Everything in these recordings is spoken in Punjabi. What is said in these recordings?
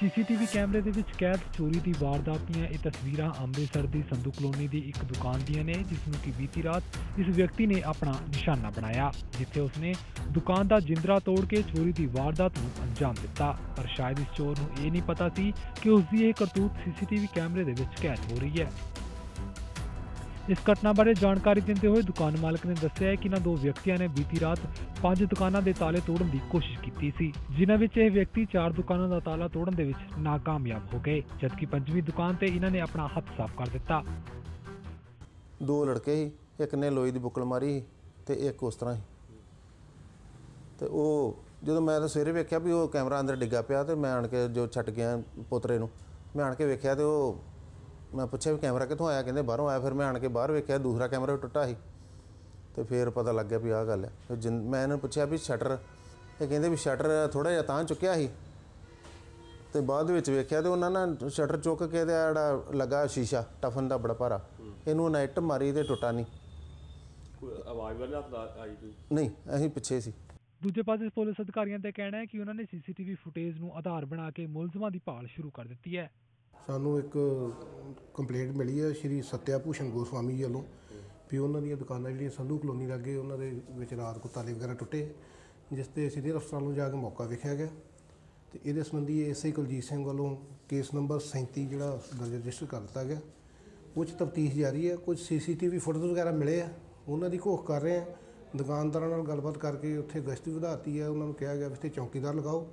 ਸੀਸੀਟੀਵੀ ਕੈਮਰੇ ਦੇ ਵਿੱਚ ਕੈਦ ਚੋਰੀ ਦੀ ਵਾਰਦਾਤ ਦੀਆਂ ਇਹ ਤਸਵੀਰਾਂ ਅੰਮ੍ਰਿਤਸਰ ਦੀ ਸੰਧੂ ਕਲੋਨੀ ਦੀ ਇੱਕ ਦੁਕਾਨ ਦੀਆਂ ਨੇ ਜਿਸ ਨੂੰ ਕਿ ਬੀਤੀ ਰਾਤ ਇਸ ਵਿਅਕਤੀ ਨੇ ਆਪਣਾ ਨਿਸ਼ਾਨਾ ਬਣਾਇਆ, ਜਿੱਥੇ ਉਸਨੇ ਦੁਕਾਨ ਦਾ ਜਿੰਦਰਾ ਤੋੜ ਕੇ ਚੋਰੀ ਦੀ ਵਾਰਦਾਤ ਨੂੰ ਅੰਜਾਮ ਦਿੱਤਾ। ਪਰ ਸ਼ਾਇਦ ਇਸ ਚੋਰ ਨੂੰ ਇਹ ਨਹੀਂ ਪਤਾ ਸੀ ਕਿ ਉਸ ਦੀ ਇਹ ਕਰਤੂਤ ਸੀਸੀਟੀਵੀ ਕੈਮਰੇ ਦੇ ਵਿੱਚ ਕੈਦ ਹੋ ਰਹੀ ਹੈ। ਇਸ ਘਟਨਾ ਬਾਰੇ ਜਾਣਕਾਰੀ ਦਿੰਦੇ ਹੋਏ ਦੁਕਾਨ ਮਾਲਕ ਨੇ ਦੱਸਿਆ ਕਿ ਇਹਨਾਂ ਦੋ ਵਿਅਕਤੀਆਂ ਨੇ ਬੀਤੀ ਰਾਤ ਪੰਜ ਦੁਕਾਨਾਂ ਦੇ ਤਾਲੇ ਤੋੜਨ ਦੀ ਕੋਸ਼ਿਸ਼ ਕੀਤੀ ਸੀ, ਜਿਨ੍ਹਾਂ ਵਿੱਚ ਇਹ ਵਿਅਕਤੀ ਚਾਰ ਦੁਕਾਨਾਂ ਦਾ ਤਾਲਾ ਤੋੜਨ ਦੇ ਵਿੱਚ ਨਾਕਾਮਯਾਬ ਹੋ ਗਏ, ਜਦਕਿ ਪੰਜਵੀਂ ਦੁਕਾਨ ਤੇ ਇਹਨਾਂ ਨੇ ਆਪਣਾ ਹੱਥ ਸਾਫ਼ ਕਰ ਦਿੱਤਾ। ਦੋ ਲੜਕੇ ਸੀ, ਇੱਕ ਨੇ ਲੋਈ ਦੀ ਬੁੱਕਲ ਮਾਰੀ ਸੀ ਤੇ ਇੱਕ ਉਸ ਤਰ੍ਹਾਂ ਸੀ। ਤੇ ਉਹ ਜਦੋਂ ਮੈਂ ਤਾਂ ਸਵੇਰੇ ਵੇਖਿਆ ਵੀ ਉਹ ਕੈਮਰਾ ਅੰਦਰ ਡਿੱਗਾ ਪਿਆ ਤੇ ਮੈਂ ਆਣ ਕੇ ਜੋ ਛੱਟ ਗਿਆ ਪੋਤਰੇ ਨੂੰ, ਮੈਂ ਆਣ ਕੇ ਵੇਖਿਆ ਤੇ ਉਹ ਮੈਂ ਪੁੱਛਿਆ ਵੀ ਕੈਮਰਾ ਕਿੱਥੋਂ ਆਇਆ? ਕਹਿੰਦੇ ਬਾਹਰੋਂ ਆਇਆ। ਫਿਰ ਮੈਂ ਆਣ ਕੇ ਬਾਹਰ ਵੇਖਿਆ ਦੂਸਰਾ ਕੈਮਰਾ ਵੀ ਟੁੱਟਾ ਸੀ। ਤੇ ਫਿਰ ਪਤਾ ਲੱਗ ਗਿਆ ਵੀ ਆਹ ਗੱਲ ਹੈ। ਫਿਰ ਜਿਨ- ਮੈਂ ਇਹਨਾਂ ਨੂੰ ਪੁੱਛਿਆ ਵੀ ਸ਼ਟਰ ਇਹ ਕਹਿੰਦੇ ਵੀ ਸ਼ਟਰ ਥੋੜਾ ਜਿਹਾ ਤਾਂ ਚੁੱਕਿਆ ਸੀ। ਤੇ ਬਾਅਦ ਵਿੱਚ ਵੇਖਿਆ ਤੇ ਉਹਨਾਂ ਨੇ ਸ਼ਟਰ ਚੁੱਕ ਕੇ ਤੇ ਆਹ ਜਿਹੜਾ ਲੱਗਾ ਸ਼ੀਸ਼ਾ ਟਫਨ ਦਾ ਬੜਾ ਭਾਰਾ। ਇਹਨੂੰ ਨਾਈਟ ਮਾਰੀ ਤੇ ਟੁੱਟਾ ਨਹੀਂ। ਕੋਈ ਆਵਾਜ਼ ਵਾਲੀ ਹੱਥ ਦਾ ਆਈ ਕੋਈ? ਨਹੀਂ ਅਸੀਂ ਪਿੱਛੇ ਸੀ। ਦੂਜੇ ਪਾਸੇ ਪੁਲਿਸ ਅਧਿਕਾਰੀਆਂ ਦਾ ਕਹਿਣਾ ਹੈ ਕਿ ਉਹਨਾਂ ਨੇ ਸੀਸੀਟੀਵੀ ਫੁਟੇਜ ਨੂੰ ਆਧਾਰ ਬਣਾ ਕੇ ਮੁਲਜ਼ਮਾਂ ਦੀ ਭਾਲ ਸ਼ੁਰੂ ਕਰ ਦਿੱਤੀ ਹੈ। ਸਾਨੂੰ ਇੱਕ ਕੰਪਲੇਂਟ ਮਿਲੀ ਹੈ ਸ਼੍ਰੀ ਸਤਿਆ ਭੂਸ਼ਣ ਗੋਸਵਾਮੀ ਜੀ ਵੱਲੋਂ ਵੀ ਉਹਨਾਂ ਦੀਆਂ ਦੁਕਾਨਾਂ ਜਿਹੜੀਆਂ ਸੰਧੂ ਕਲੋਨੀ ਲੱਗੇ ਉਹਨਾਂ ਦੇ ਵਿੱਚ ਰਾਤ ਕੋ ਤਾਲੇ ਵਗੈਰਾ ਟੁੱਟੇ, ਜਿਸ ਤੇ ਸੀਨੀਅਰ ਅਫਸਰਾਂ ਨੂੰ ਜਾ ਕੇ ਮੌਕਾ ਵੇਖਿਆ ਗਿਆ ਤੇ ਇਹਦੇ ਸੰਬੰਧੀ ਐਸਆਈ ਕੁਲਜੀਤ ਸਿੰਘ ਵੱਲੋਂ ਕੇਸ ਨੰਬਰ 37 ਜਿਹੜਾ ਦਰਜ ਰਜਿਸਟਰ ਕਰ ਦਿੱਤਾ ਗਿਆ। ਉਹ 'ਚ ਤਫਤੀਸ਼ ਜਾਰੀ ਹੈ ਕੁਝ ਸੀਸੀਟੀਵੀ ਫੁਟੇਜ ਵਗੈਰਾ ਮਿਲੇ ਆ, ਉਹਨਾਂ ਦੀ ਘੋਖ ਕਰ ਰਹੇ ਆ ਦੁਕਾਨਦਾਰਾਂ ਨਾਲ ਗੱਲਬਾਤ ਕਰਕੇ ਉੱਥੇ ਗਸ਼ਤ ਵੀ ਵਧਾਤੀ ਹੈ, ਉਹਨਾਂ ਨੂੰ ਕਿਹਾ ਗਿਆ ਵੀ ਇੱਥੇ ਚੌਕੀਦਾਰ ਲਗਾਓ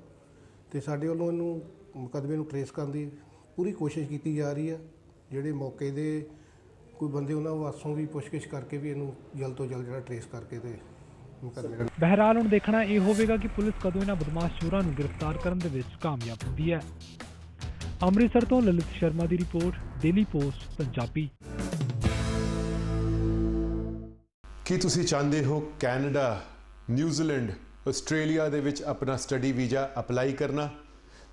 ਤੇ ਸਾਡੇ ਵੱਲੋਂ ਇਹਨੂੰ ਮੁਕੱਦਮੇ ਨੂੰ ਟਰੇਸ ਕਰਨ ਦੀ ਪੂਰੀ ਕੋਸ਼ਿਸ਼ ਕੀਤੀ ਜਾ ਰਹੀ ਹੈ। ਜਿਹੜੇ ਮੌਕੇ ਦੇ ਕੋਈ ਬੰਦੇ ਉਹਨਾਂ ਵਾਸੋਂ ਵੀ ਪੁੱਛਗਿੱਛ ਕਰਕੇ ਵੀ ਇਹਨੂੰ ਜਲਦ ਤੋਂ ਜਲਦ ਜਿਹੜਾ ਟਰੇਸ ਕਰਕੇ ਤੇ ਬਹਿਰਾਲ ਹੁਣ ਦੇਖਣਾ ਇਹ ਹੋਵੇਗਾ ਕਿ ਪੁਲਿਸ ਕਦੋਂ ਇਹਨਾਂ ਬਦਮਾਸ਼ ਚੋਰਾਂ ਨੂੰ ਗ੍ਰਿਫਤਾਰ ਕਰਨ ਦੇ ਵਿੱਚ ਕਾਮਯਾਬ ਹੁੰਦੀ ਹੈ। ਅੰਮ੍ਰਿਤਸਰ ਤੋਂ ਲਲਿਤ ਸ਼ਰਮਾ ਦੀ ਰਿਪੋਰਟ ਡੇਲੀ ਪੋਸਟ ਪੰਜਾਬੀ। ਕੀ ਤੁਸੀਂ ਚਾਹੁੰਦੇ ਹੋ ਕੈਨੇਡਾ ਨਿਊਜ਼ੀਲੈਂਡ ਆਸਟ੍ਰੇਲੀਆ ਦੇ ਵਿੱਚ ਆਪਣਾ ਸਟੱਡੀ ਵੀਜ਼ਾ ਅਪਲਾਈ ਕਰਨਾ?